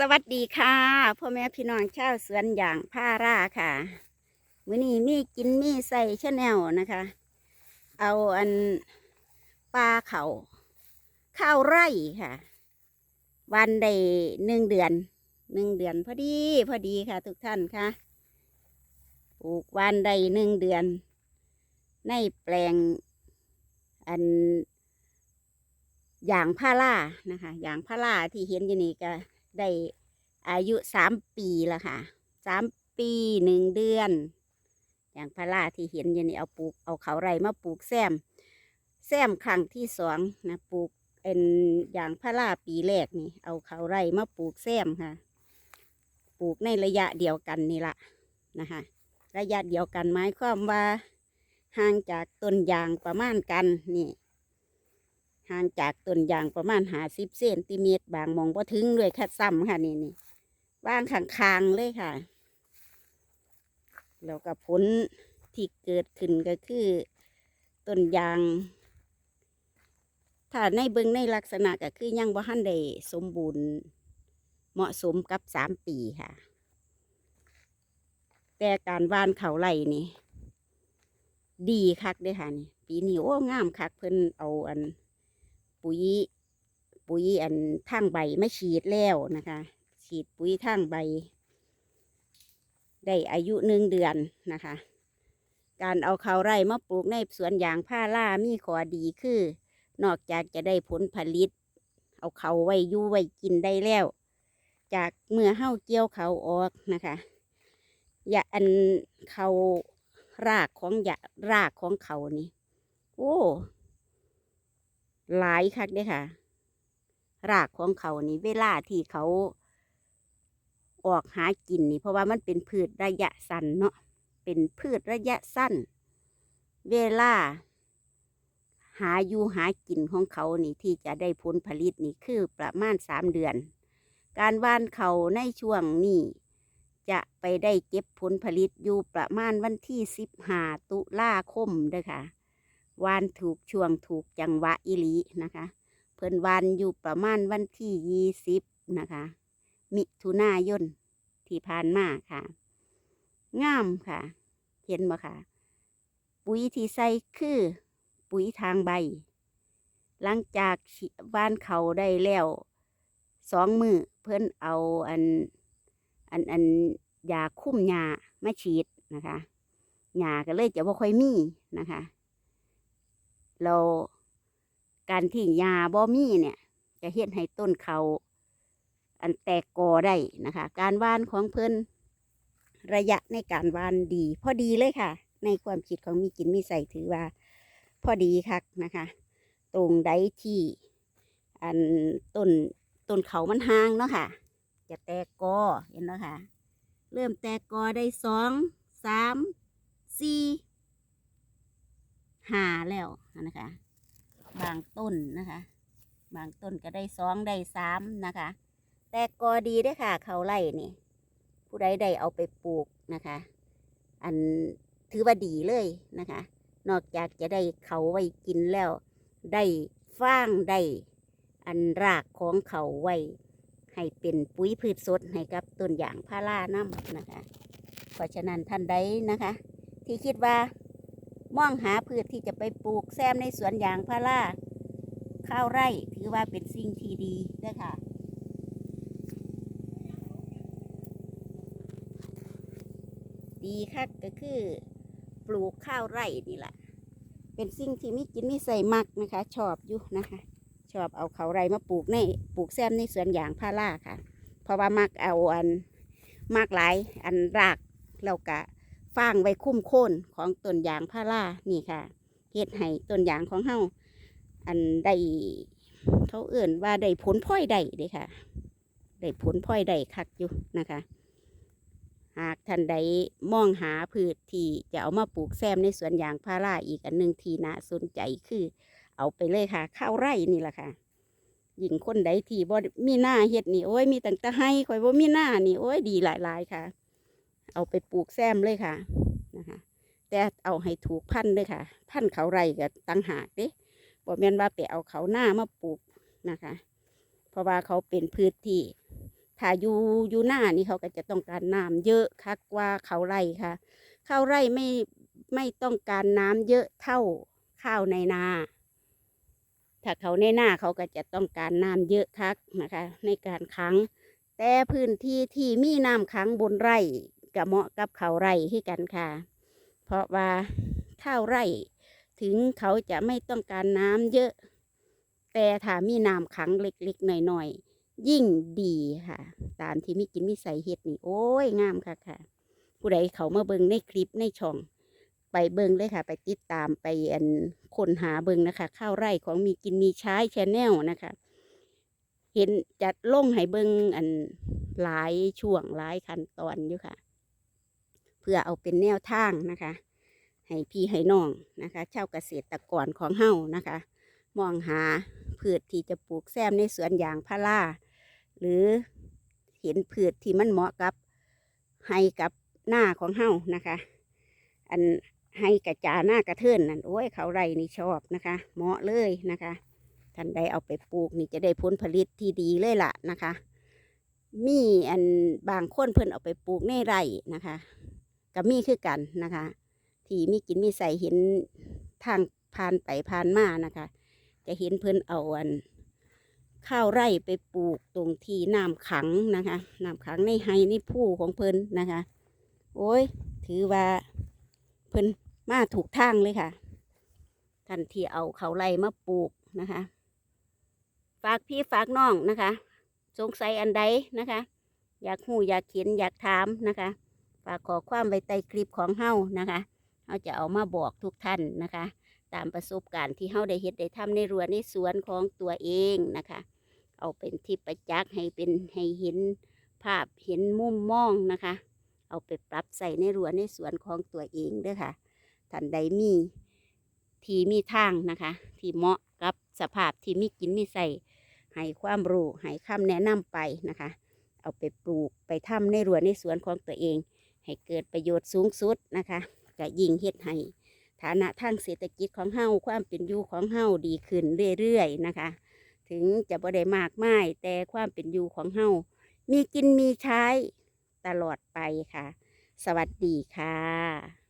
สวัสดีค่ะพ่อแม่พี่น้องชาวสวนอย่างผ้าราค่ะมื้อนี้มีกินมีใส่ชาแนลนะคะ เอาอันปลาเขาข้าวไร่ค่ะ วันได้หนึ่งเดือนหนึ่งเดือนพอดีพอดีค่ะทุกท่านค่ะปลูกวันได้หนึ่งเดือน ในแปลงอันอย่างพารานะคะอย่างพาราที่เห็นอยู่นี่ก็ ได้อายุสามปีแล้วค่ะสามปีหนึ่งเดือน อย่างพาราที่เห็นยู่นี่เอาปลูกเอาเขาไรมาปลูกแซม แซมครั้งที่สองนะปลูกเป็นอย่างพาราปีแรกนี่ เอาเขาไรมาปลูกแซมค่ะ ปลูกในระยะเดียวกันนี่ละนะคะ ระยะเดียวกันหมายความว่าห่างจากต้นยางประมาณกันนี่ ห่างจากต้นยางประมาณหาสิบเซนติเมตร บางมองพอถึงด้วยคัดซ้ำค่ะนี่นี่ว่างข้างๆเลยค่ะ แล้วก็ผลที่เกิดขึ้นก็คือต้นยาง ถ้าในเบิงในลักษณะก็คือยังบ่ทันได้สมบูรณ์ เหมาะสมกับสามปีค่ะ แต่การว่านเขาไร่นี่ ดีคักเด้อค่ะนี่ปีนี้โอ้งามคักเพิ่นเอาอัน ปุ๋ย ปุ๋ยอันทางใบไมาฉีดแล้วนะคะ ฉีดปุ๋ยทางใบ ได้อายุหนึ่งเดือนนะคะ การเอาเขาวไร่มาปลูกในสวนยางพารามีข้อดีคือ นอกจากจะได้ผลผลิต เอาเขาไว้ยู่ไว้กินได้แล้ว จากเมื่อเห้าเกี่ยวเขาออกนะคะอย่าอันเขารากของอย่ารากของเขานี่ โอ้ หลายคักเด้ค่ะ รากของเขานี่เวลาที่เขา ออกหากินนี่ เพราะว่ามันเป็นพืชระยะสั้นเนาะเป็นพืชระยะสั้น เวลา หาอยู่หากินของเขานี่ที่จะได้ผลผลิตนี่คือประมาณสามเดือน การว่านเขาในช่วงนี้จะไปได้เก็บผลผลิตอยู่ประมาณวันที่สิบห้าตุลาคมเด้อค่ะ วานถูกช่วงถูกจังหวะอิลีนะคะ เพิ่นวานอยู่ประมาณวันที่ยี่สิบนะคะ มิถุนายนที่ผ่านมาค่ะ งามค่ะ เห็นบ่ค่ะ ปุ๋ยที่ใส่คือ ปุ๋ยทางใบ หลังจากฉีวานเขาได้แล้วสองมือเพิ่นเอาอันอันอันยาคุ้มหญ้ามาฉีดนะคะหญ้าก็เลยจะบ่ค่อยมีนะคะ เราการที่ยาบ่มีเนี่ย จะเฮ็ดให้ต้นเขาอันแตกกอได้นะคะ การว่านของเพิ่นระยะในการว่านดี พอดีเลยค่ะ ในความคิดของมีกินมีใส่ถือว่า พอดีคักนะคะ ตรงใดที่ อันต้นต้นเขามันห่างเนาะค่ะ จะแตกกอเห็นแล้วค่ะ เริ่มแตกกอได้สองสามสี่ หาแล้วนะคะ บางต้นนะคะ บางต้นก็ได้สองได้สามนะคะ แตกกอดีด้วยค่ะ เขาไล่นี่ ผู้ใดได้เอาไปปลูกนะคะ อันถือว่าดีเลยนะคะ นอกจากจะได้เขาไว้กินแล้ว ได้ฟางได้อันรากของเขาไว้ให้เป็นปุ๋ยพืชสดให้กับต้นอย่างพาราน้ำนะคะ เพราะฉะนั้นท่านใดนะคะ ที่คิดว่า มองหาพืชที่จะไปปลูกแซมในสวนยางพาราข้าวไร่ถือว่าเป็นสิ่งที่ดีเด้วยค่ะดีคักก็คือปลูกข้าวไร่นี่แหละ เป็นสิ่งที่มีกินมีใส่มักนะคะ ชอบอยู่นะคะ ชอบเอาเขาวไร่มาปลูกในปลูกแซมในสวนยางพาราค่ะ เพราะว่ามักเอาอันมากหลายอันรากแล้วก็ ฟางไว้คุ้มโค่นของต้นยางพารานี่ค่ะเฮ็ดให้ต้นยางของเฮาอันได้เขาเอื่นว่าได้ผลพลอยได้เด้ค่ะ ได้ผลพลอยได้คักอยู่นะคะ หากท่านใดมองหาพืชที่จะเอามาปลูกแซมในสวนยางพาราอีกอันหนึ่งที่น่าสนใจคือ เอาไปเลยค่ะ ข้าวไร่นี่แหละค่ะหญิงคนใดที่บ่มีหน้าเฮ็ดนี่โอ้ยมีตั้งแต่ให้ข่อยบ่มีหน้านี่โอ้ยดีหลายๆค่ะ เอาไปปลูกแซมเลยค่ะนะคะ แต่เอาให้ถูกพันธุ์ด้วยค่ะ พันเขาไร่กับตังหากเด้บ่แม่นว่าไปเอาเขาหน้ามาปลูกนะคะ เพราะว่าเขาเป็นพืชที่ถ้าอยู่อยู่หน้านี่เขาก็จะต้องการน้ำเยอะคักกว่าเขาไร่ค่ะ ข้าวไร่ไม่ไม่ต้องการน้ำเยอะเท่าข้าวในนา ถ้าเขาในนาเขาก็จะต้องการน้ำเยอะคักนะคะ ในการขังแต่พื้นที่ที่มีน้ำขังบนไร่ ก็เหมาะกับเขาไร่ที่กันค่ะ เพราะว่าข้าวไร่ ถึงเขาจะไม่ต้องการน้ำเยอะ แต่ถ้ามีน้ำขังเล็กๆหน่อยๆยิ่งดีค่ะ ตามที่มีกินมีใส่เห็ดนี่โอ้ยงามค่ะค่ะ ผู้ใดเขามาเบิงในคลิปในช่อง ไปเบิงเลยค่ะ ไปติดตามไปอันค้นหาเบิงนะคะ ข้าวไร่ของมีกินมีใช้ชแนลนะคะเห็นจัดลงให้เบิงอันหลายช่วงหลายขั้นตอนอยู่ค่ะ พื่อเอาเป็นแนวทางนะคะให้พี่ให้น้องนะคะชาวเกษตรกรของเฮานะคะ มองหาพืชที่จะปลูกแซมในสวนยางพาราหรือเห็นพืชที่มันเหมาะกับให้กับหน้าของเฮานะคะ อันให้กระจาหน้ากระเทินนั่นโอ้ยเขาไรนี่ชอบนะคะ เหมาะเลยนะคะท่านใดเอาไปปลูกนี่จะได้ผลผลิตที่ดีเลยล่ะนะคะ มีอันบางคนเพิ่นเอาไปปลูกในไร่นะคะ ก็มีคือกันนะคะ ที่มีกินมีใส่เห็นทางผ่านไปผ่านมานะคะ จะเห็นเพิ่นเอาอัน ข้าวไร่ไปปลูกตรงที่น้ำขังนะคะน้ำขังในไฮในผู้ของเพิ่นนะคะ โอ้ย ถือว่าเพิ่นมาถูกทางเลยค่ะท่านที่เอาเขาไร่มาปลูกนะคะ ฝากพี่ฝากน้องนะคะ สงสัยอันใดนะคะ อยากหูอยากเขียนอยากถามนะคะ ฝากขอความไว้ใต้คลิปของเฮานะคะเฮาจะเอามาบอกทุกท่านนะคะ ตามประสบการณ์ที่เฮาได้เฮ็ดได้ทำในรั้วในสวนของตัวเองนะคะ เอาเป็นที่ประจักษ์ให้เป็นให้เห็นภาพเห็นมุมมองนะคะ เอาไปปรับใส่ในรั้วในสวนของตัวเองเด้อค่ะท่านใดมีที่มีทางนะคะ ที่เหมาะกับสภาพที่มีกินมีใส่ให้ความรู้ให้คำแนะนำไปนะคะ เอาไปปลูกไปทำในรั้วในสวนของตัวเอง ให้เกิดประโยชน์สูงสุดนะคะก็ยิ่งเฮ็ดให้ฐานะทางเศรษฐกิจของเฮาความเป็นอยู่ของเฮาดีขึ้นเรื่อยๆนะคะ ถึงจะบ่ได้มากมายแต่ความเป็นอยู่ของเฮามีกินมีใช้ตลอดไปค่ะ สวัสดีค่ะ